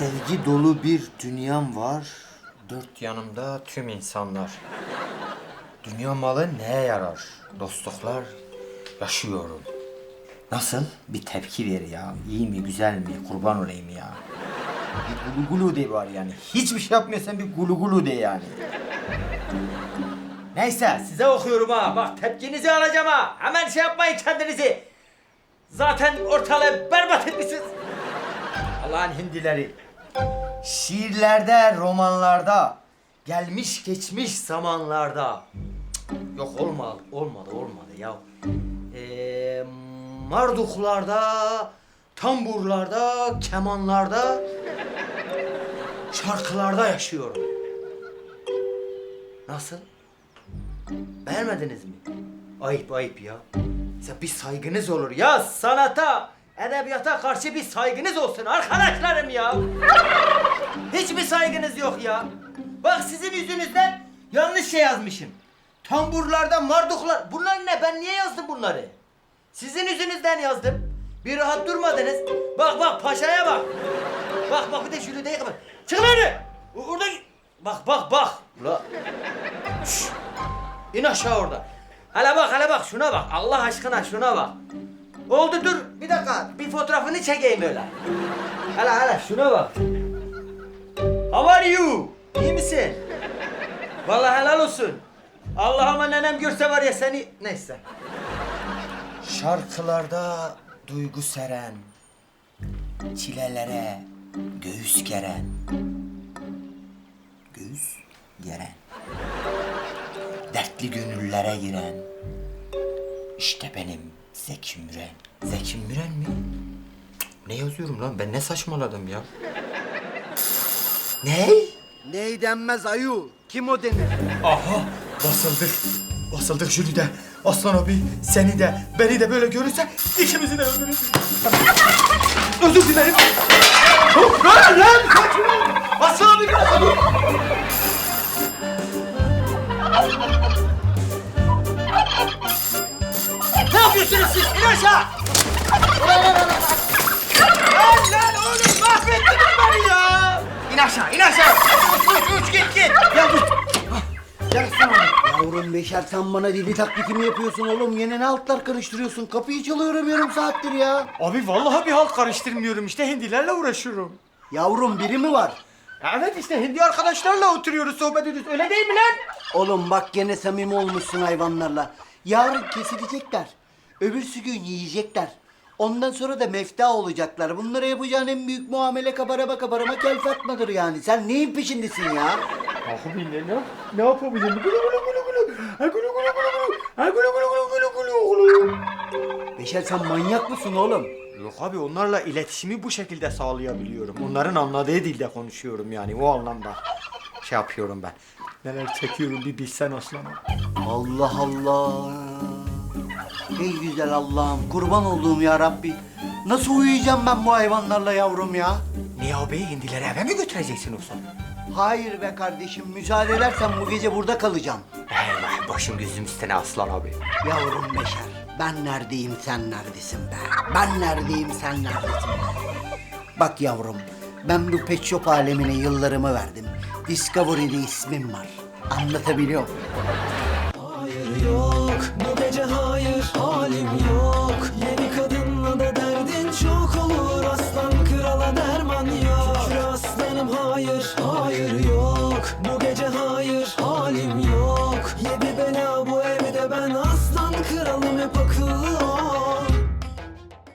Sevgi dolu bir dünyam var. Dört yanımda tüm insanlar. Dünya malı neye yarar? Dostluklar yaşıyorum. Nasıl? Bir tepki ver ya. İyi mi, güzel mi? Kurban olayım ya. Bir gulu gulu de var yani. Hiçbir şey yapmıyorsan bir gulu gulu de yani. Neyse size okuyorum ha. Bak tepkinizi alacağım ha. Hemen şey yapmayın kendinizi. Zaten ortalığı berbat etmişsiniz. Allah'ın hindileri. Şiirlerde, romanlarda, gelmiş geçmiş zamanlarda. Yok olmadı, olmadı, olmadı ya. Ee, marduklarda, tamburlarda, kemanlarda, şarkılarda yaşıyorum. Nasıl? Beğenmediniz mi? Ayıp ayıp ya. Ya bir saygınız olur ya sanata, edebiyata karşı bir saygınız olsun arkadaşlarım ya. Hiçbir saygınız yok ya. Bak sizin yüzünüzden yanlış şey yazmışım. Tamburlarda marduklar. Bunlar ne? Ben niye yazdım bunları? Sizin yüzünüzden yazdım. Bir rahat durmadınız. Bak bak paşaya bak. Bak bak bir de şunu değil kapat. Çık lan Orada bak bak bak. Ula. İn aşağı orada. Hele bak hele bak şuna bak. Allah aşkına şuna bak. Oldu dur. Dakika. Bir fotoğrafını çekeyim öyle. Hele hele şuna bak. How are you? İyi misin? Vallahi helal olsun. Allah'ıma nenem görse var ya seni... Neyse. Şarkılarda duygu seren, çilelere göğüs geren, göğüs geren, dertli gönüllere giren, işte benim Zeki Müren. Zeki Müren mi? Cık, Ne yazıyorum lan? Ben ne saçmaladım ya? Ne? Ney denmez ayu? Kim o denir? Aha basıldık. Basıldık Jüri de. Aslan abi seni de beni de böyle görürse ikimizi de öldürür. Özür dilerim. Lan lan kaçma! Aslan abi gel! Ne yapıyorsunuz siz? İn aşağı! Lan lan oğlum mahvettiniz beni ya! İn aşağı, in aşağı! Uç, uç, uç git git! Ya dur! Gel. Yavrum Beşer sen bana dili taklidi mi yapıyorsun oğlum? Yine ne altlar karıştırıyorsun? Kapıyı çalıyorum yarım saattir ya. Abi vallahi bir halt karıştırmıyorum işte hindilerle uğraşıyorum. Yavrum biri mi var? Evet işte hindi arkadaşlarla oturuyoruz sohbet ediyoruz öyle değil mi lan? Oğlum bak gene samimi olmuşsun hayvanlarla. Yarın kesilecekler. Öbürsü gün yiyecekler. Ondan sonra da mefta olacaklar. Bunlara yapacağın en büyük muamele kabarama kabarama kel fatmadır yani. Sen neyin peşindesin ya? Abi ne ne, ne yapabilirim? Gulu gulu gulu gulu. Ha gulu gulu gulu gulu. Ha gulu gulu gulu gulu gulu. Beşer sen manyak mısın oğlum? Yok abi onlarla iletişimi bu şekilde sağlayabiliyorum. Onların anladığı dilde konuşuyorum yani o anlamda. Şey yapıyorum ben. Neler çekiyorum bir bilsen aslanım. Allah Allah. Ey güzel Allah'ım kurban olduğum ya Rabbi. Nasıl uyuyacağım ben bu hayvanlarla yavrum ya? Niye abi hindileri eve mi götüreceksin zaman? Hayır be kardeşim müsaade edersen bu gece burada kalacağım. Eyvah başım gözüm üstüne aslan abi. Yavrum Beşer ben neredeyim sen neredesin be? Ben neredeyim sen neredesin be? Bak yavrum ben bu pet shop alemine yıllarımı verdim. Discovery'de ismim var. Anlatabiliyor muyum? Hayır yok bu gece